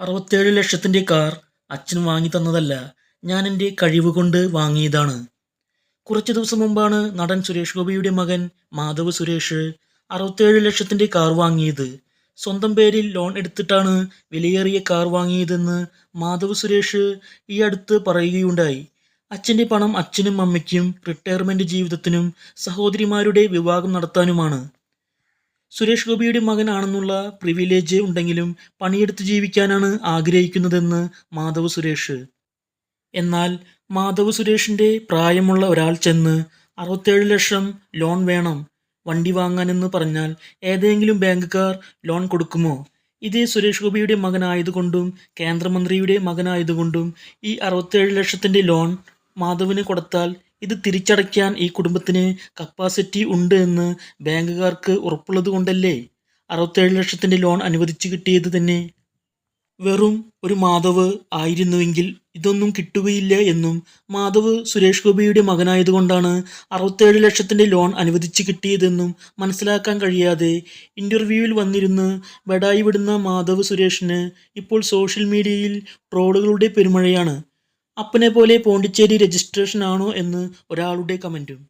അറുപത്തേഴ് ലക്ഷത്തിന്റെ കാർ അച്ഛൻ വാങ്ങി തന്നതല്ല ഞാൻ എന്റെ കഴിവ് കൊണ്ട് വാങ്ങിയതാണ്. കുറച്ച് ദിവസം മുമ്പാണ് നടൻ സുരേഷ് ഗോപിയുടെ മകൻ മാധവ് സുരേഷ് അറുപത്തേഴ് ലക്ഷത്തിന്റെ കാർ വാങ്ങിയത്. സ്വന്തം പേരിൽ ലോൺ എടുത്തിട്ടാണ് വിലയേറിയ കാർ വാങ്ങിയതെന്ന് മാധവ് സുരേഷ് ഈ അടുത്ത് പറയുകയുണ്ടായി. അച്ഛന്റെ പണം അച്ഛനും അമ്മയ്ക്കും റിട്ടയർമെന്റ് ജീവിതത്തിനും സഹോദരിമാരുടെ വിവാഹം നടത്താനുമാണ്. സുരേഷ് ഗോപിയുടെ മകനാണെന്നുള്ള പ്രിവിലേജ് ഉണ്ടെങ്കിലും പണിയെടുത്ത് ജീവിക്കാനാണ് ആഗ്രഹിക്കുന്നതെന്ന് മാധവ് സുരേഷ്. എന്നാൽ മാധവ് സുരേഷിന്റെ പ്രായമുള്ള ഒരാൾ ചെന്ന് അറുപത്തേഴ് ലക്ഷം ലോൺ വേണം വണ്ടി വാങ്ങാനെന്ന് പറഞ്ഞാൽ ഏതെങ്കിലും ബാങ്കുകാർ ലോൺ കൊടുക്കുമോ? ഇത് സുരേഷ് ഗോപിയുടെ മകനായതുകൊണ്ടും കേന്ദ്രമന്ത്രിയുടെ മകനായതുകൊണ്ടും ഈ അറുപത്തേഴ് ലക്ഷത്തിന്റെ ലോൺ മാധവിന് കൊടുത്താൽ ഇത് തിരിച്ചടയ്ക്കാൻ ഈ കുടുംബത്തിന് കപ്പാസിറ്റി ഉണ്ട് എന്ന് ബാങ്കുകാർക്ക് ഉറപ്പുള്ളത് കൊണ്ടല്ലേ? അറുപത്തേഴ് ലക്ഷത്തിന്റെ ലോൺ അനുവദിച്ചു കിട്ടിയത് തന്നെ. വെറും ഒരു മാധവ് ആയിരുന്നുവെങ്കിൽ ഇതൊന്നും കിട്ടുകയില്ല എന്നും മാധവ് സുരേഷ് ഗോപിയുടെ മകനായതുകൊണ്ടാണ് അറുപത്തേഴ് ലക്ഷത്തിന്റെ ലോൺ അനുവദിച്ചു കിട്ടിയതെന്നും മനസ്സിലാക്കാൻ കഴിയാതെ ഇന്റർവ്യൂവിൽ വന്നിരുന്ന് ബടായി വിടുന്ന മാധവ് സുരേഷിന് ഇപ്പോൾ സോഷ്യൽ മീഡിയയിൽ ട്രോളുകളുടെ പെരുമഴയാണ്. അപ്പനെ പോലെ പോണ്ടിച്ചേരി രജിസ്ട്രേഷൻ ആണോ എന്ന് ഒരാളുടെ കമന്റും